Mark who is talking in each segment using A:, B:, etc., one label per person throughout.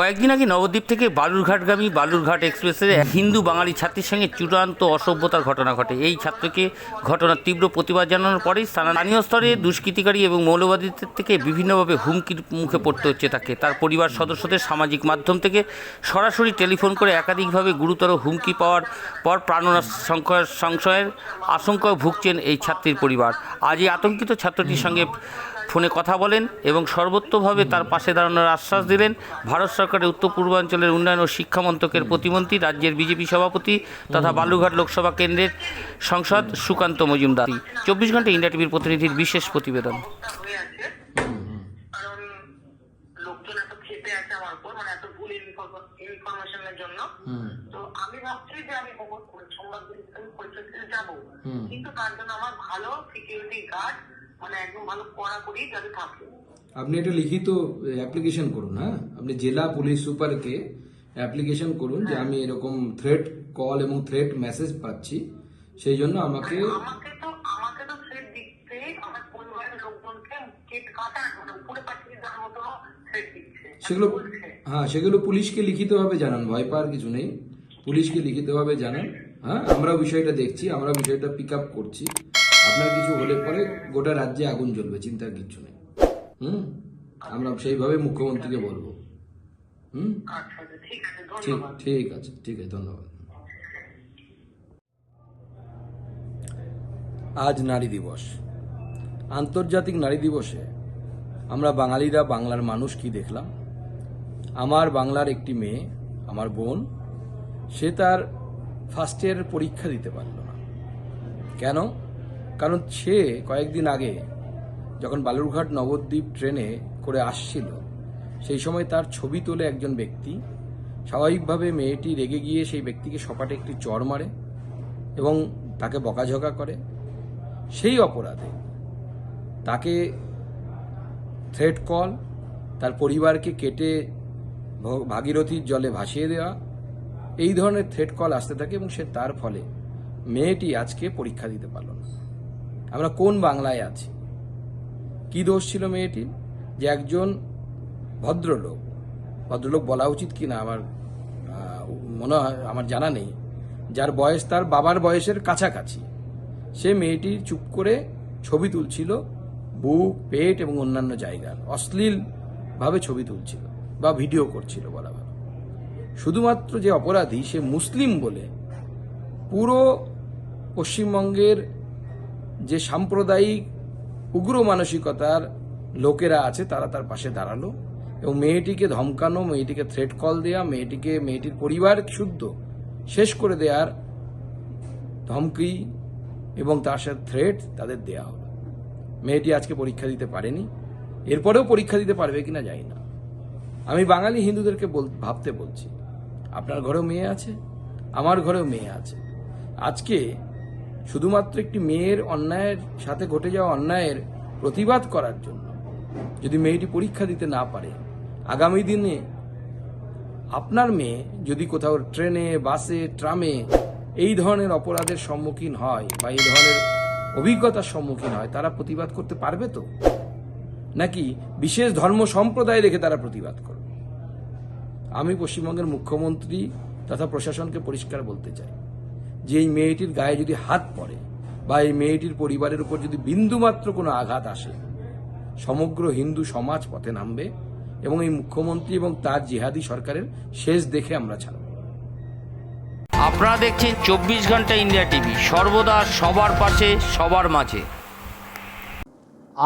A: কয়েকদিন আগে নবদ্বীপ থেকে বালুরঘাটগামী বালুরঘাট এক্সপ্রেসের এক হিন্দু বাঙালি ছাত্রীর সঙ্গে চূড়ান্ত অসভ্যতার ঘটনা ঘটে। এই ছাত্রকে ঘটনার তীব্র প্রতিবাদ জানানোর পরেই স্থানীয় স্তরে দুষ্কৃতিকারী এবং মৌলবাদীদের থেকে বিভিন্নভাবে হুমকির মুখে পড়তে হচ্ছে তাকে। তার পরিবার সদস্যদের সামাজিক মাধ্যম থেকে সরাসরি টেলিফোন করে একাধিকভাবে গুরুতর হুমকি পাওয়ার পর প্রাণনাশ সংশয়ের আশঙ্কায় ভুগছেন এই ছাত্রীর পরিবার। আজ এই আতঙ্কিত ছাত্রটির সঙ্গে ফোনে কথা বলেন এবং সর্বত্রভাবে তার পাশে দাঁড়ানোর আশ্বাস দিলেন ভারত সরকারের উত্তর পূর্বাঞ্চলের উন্নয়ন ও শিক্ষা মন্ত্রকের প্রতিমন্ত্রী রাজ্যের বিজেপি সভাপতি তথা বালুঘাট লোকসভা কেন্দ্রের সংসদ সুকান্ত মজুমদার। চব্বিশ ঘণ্টা ইন্ডিয়া টিভির প্রতিনিধির বিশেষ প্রতিবেদন।
B: ইনফরমেশনের জন্য তো আমি ভাবছি যে আমি সংবাদ যাব কিন্তু তার জন্য আমার ভালো সিকিউরিটি গার্ড মানে একদম ভালো কড়াকড়ি যাতে থাকে।
C: আপনি একটা লিখিত অ্যাপ্লিকেশন করুন হ্যাঁ? আপনি জেলা পুলিশ সুপারকে অ্যাপ্লিকেশন করুন যে আমি এরকম থ্রেট কল এবং থ্রেট মেসেজ পাচ্ছি সেই জন্য আমাকে সেগুলো হ্যাঁ সেগুলো পুলিশকে লিখিতভাবে জানান ভয় পাওয়ার কিছু নেই। পুলিশকে লিখিতভাবে জানান হ্যাঁ? আমরা বিষয়টা দেখছি আমরা বিষয়টা পিক আপ করছি। আপনার কিছু হলে পরে গোটা রাজ্যে আগুন জ্বলবে চিন্তার কিছু নেই। হুম? আমরা সেইভাবে মুখ্যমন্ত্রীকে বলব। হুম?
B: ঠিক
C: ঠিক আছে ঠিক আছে, ধন্যবাদ। আজ নারী দিবস। আন্তর্জাতিক নারী দিবসে আমরা বাঙালিরা বাংলার মানুষ কি দেখলাম? আমার বাংলার একটি মেয়ে, আমার বোন, সে তার ফার্স্ট ইয়ারের পরীক্ষা দিতে পারল না। কেন? কারণ সে কয়েকদিন আগে যখন বালুরঘাট নবদ্বীপ ট্রেনে করে আসছিল, সেই সময় তার ছবি তোলে একজন ব্যক্তি। স্বাভাবিকভাবে মেয়েটি রেগে গিয়ে সেই ব্যক্তিকে সপাটে একটি চর মারে এবং তাকে বকাঝকা করে। সেই অপরাধে তাকে থ্রেড কল, তার পরিবারকে কেটে ভাগীরথীর জলে ভাসিয়ে দেওয়া, এই ধরনের থ্রেড কল আসতে থাকে এবং সে তার ফলে মেয়েটি আজকে পরীক্ষা দিতে পারল না। আমরা কোন বাংলায় আছি? কি দোষ ছিল মেয়েটির? যে একজন ভদ্রলোক। ভদ্রলোক বলা উচিত কি না আমার মনে হয়, আমার জানা নেই। যার বয়স তার বাবার বয়সের কাছাকাছি। সে মেয়েটি চুপ করে ছবি তুলছিল, বুক, পেট এবং অন্যান্য জায়গার। অশ্লীলভাবে ছবি তুলছিল বা ভিডিও করছিল বলা ভালো। শুধুমাত্র যে অপরাধী, সে মুসলিম বলে পুরো পশ্চিমবঙ্গের যে সাম্প্রদায়িক উগ্র মানসিকতার লোকেরা আছে, তারা তার পাশে দাঁড়াল এবং মেয়েটিকে ধমকানো, মেয়েটিকে থ্রেট কল দেয়া, মেয়েটিকে, মেয়েটির পরিবার শুদ্ধ, শেষ করে দেওয়ার ধমকি এবং তার সাথে থ্রেট তাদের দেয়া হলো। মেয়েটি আজকে পরীক্ষা দিতে পারেনি। এরপরেও পরীক্ষা দিতে পারবে কিনা জানি না। আমি বাঙালি হিন্দুদেরকে ভাবতে বলছি, আপনার ঘরেও মেয়ে আছে, আমার ঘরেও মেয়ে আছে। আজকে শুধুমাত্র একটি মেয়ের অন্যায়ের সাথে ঘটে যাওয়া অন্যায়ের প্রতিবাদ করার জন্য। যদি মেয়েটি পরীক্ষা দিতে না পারে, আগামী দিনে আপনার মেয়ে যদি কোথাও ট্রেনে, বাসে, ট্রামে এই ধরনের অপরাধের সম্মুখীন হয় বা এই ধরনের অভিজ্ঞতার সম্মুখীন হয়, তারা প্রতিবাদ করতে পারবে তো? নাকি বিশেষ ধর্ম সম্প্রদায় রেখে তারা প্রতিবাদ করবে? আমি পশ্চিমবঙ্গের মুখ্যমন্ত্রী তথা প্রশাসনকে পরিষ্কার বলতে চাই। যে এই মেয়েটির গায়ে যদি হাত পড়ে বা এই মেয়েটির পরিবারের উপর যদি বিন্দুমাত্র কোনো আঘাত আসে সমগ্র হিন্দু সমাজ পথে নামবে এবং এই মুখ্যমন্ত্রী এবং তার জিহাদি সরকারের শেষ দেখে আমরা ছাড়ব।
A: আপনারা দেখছেন চব্বিশ ঘণ্টা ইন্ডিয়া টিভি। সর্বদা সবার পাশে সবার মাঝে।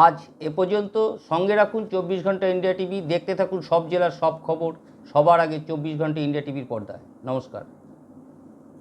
A: আজ এ পর্যন্ত সঙ্গে রাখুন চব্বিশ ঘণ্টা ইন্ডিয়া টিভি। দেখতে থাকুন সব জেলার সব খবর। সবার আগে চব্বিশ ঘণ্টা ইন্ডিয়া টিভির পর্দায়। নমস্কার।